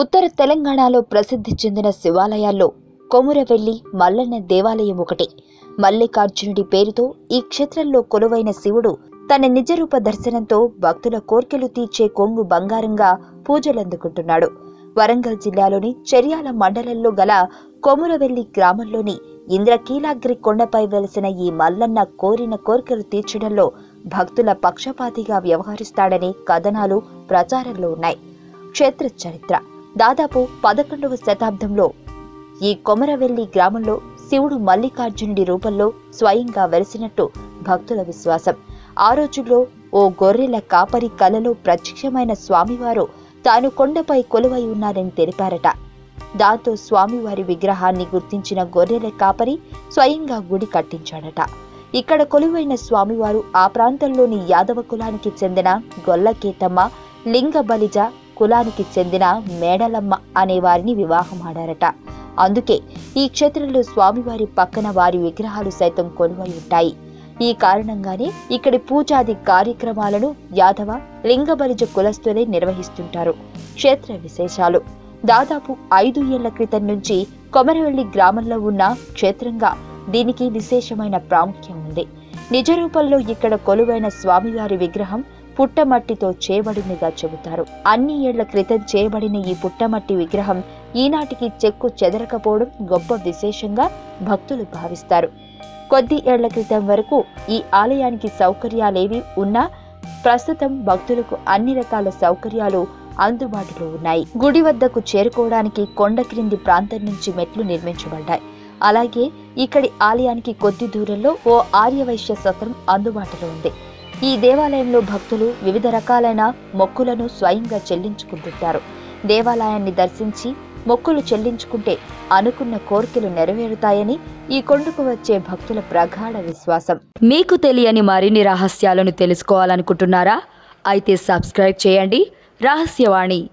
ఉత్తర తెలంగాణలో ప్రసిద్ధి చెందిన శివాలయాల్లో కొమురవెల్లి మల్లన్న దేవాలయం ఒకటి. మల్లికార్జునుడి పేరుతో ఈ క్షేత్రంలో కొలువైన శివుడు తన నిజరూప దర్శనంతో భక్తుల కోర్కెలు తీర్చే కొంగు బంగారంగా పూజలందుకుంటున్నాడు. వరంగల్ జిల్లాలోని చెర్యాల మండలంలో గల కొమురవెల్లి గ్రామంలోని ఇంద్రకీలాగ్రి కొండపై వెలసిన ఈ మల్లన్న కోరిన కోరికలు తీర్చడంలో భక్తుల పక్షపాతిగా వ్యవహరిస్తాడనే కథనాలు ప్రచారంలో ఉన్నాయి. క్షేత్ర చరిత్ర. దాదాపు పదకొండవ శతాబ్దంలో ఈ కొమరవెల్లి గ్రామంలో శివుడు మల్లికార్జునుడి రూపంలో స్వయంగా వెలిసినట్టు భక్తుల విశ్వాసం. ఆ రోజుల్లో ఓ గొర్రెల కాపరి కలలో ప్రత్యక్షమైన స్వామివారు తాను కొండపై కొలువై ఉన్నారని తెలిపారట. దాంతో స్వామివారి విగ్రహాన్ని గుర్తించిన గొర్రెల కాపరి స్వయంగా గుడి కట్టించాడట. ఇక్కడ కొలువైన స్వామివారు ఆ ప్రాంతంలోని యాదవ కులానికి చెందిన గొల్లకేతమ్మ లింగ బలిజ కులానికి చెందిన మేడలమ్మ అనే వారిని వివాహమాడారట అందుకే ఈ క్షేత్రంలో స్వామివారి పక్కన వారి విగ్రహాలు సైతం కొలువై ఉంటాయి. ఈ కారణంగానే ఇక్కడి పూజాది కార్యక్రమాలను యాదవ లింగబలిజ కులస్తులే నిర్వహిస్తుంటారు. క్షేత్ర విశేషాలు. దాదాపు ఐదు ఏళ్ళ క్రితం నుంచి కొమరవెల్లి గ్రామంలో ఉన్న క్షేత్రంగా దీనికి విశేషమైన ప్రాముఖ్యం ఉంది. నిజ రూపంలో ఇక్కడ కొలువైన స్వామివారి విగ్రహం పుట్టమట్టితో చేయబడినగా చెబుతారు. అన్ని ఏళ్ళ క్రితం చేయబడిన ఈ పుట్టమట్టి విగ్రహం ఈనాటికి చెక్కు చెదరకపోవడం గొప్ప విశేషంగా భక్తులు భావిస్తారు. కొద్ది ఏళ్ళ క్రితం వరకు ఈ ఆలయానికి సౌకర్యాలేవి ఉన్నా ప్రస్తుతం భక్తులకు అన్ని రకాల సౌకర్యాలు అందుబాటులో ఉన్నాయి. గుడి వద్దకు చేరుకోవడానికి కొండ క్రింది ప్రాంతం నుంచి మెట్లు నిర్మించబడ్డాయి. అలాగే ఇక్కడి ఆలయానికి కొద్ది దూరంలో ఓ ఆర్యవైశ్య సత్రం అందుబాటులో ఉంది. ఈ దేవాలయంలో భక్తులు వివిధ రకాలైన మొక్కులను స్వయంగా చెల్లించుకుంటుంటారు. దేవాలయాన్ని దర్శించి మొక్కులు చెల్లించుకుంటే అనుకున్న కోరికలు నెరవేరుతాయని ఈ కొండకు వచ్చే భక్తుల ప్రగాఢ విశ్వాసం. మీకు తెలియని మరిన్ని రహస్యాలను తెలుసుకోవాలనుకుంటున్నారా? అయితే సబ్స్క్రైబ్ చేయండి. రహస్యవాణి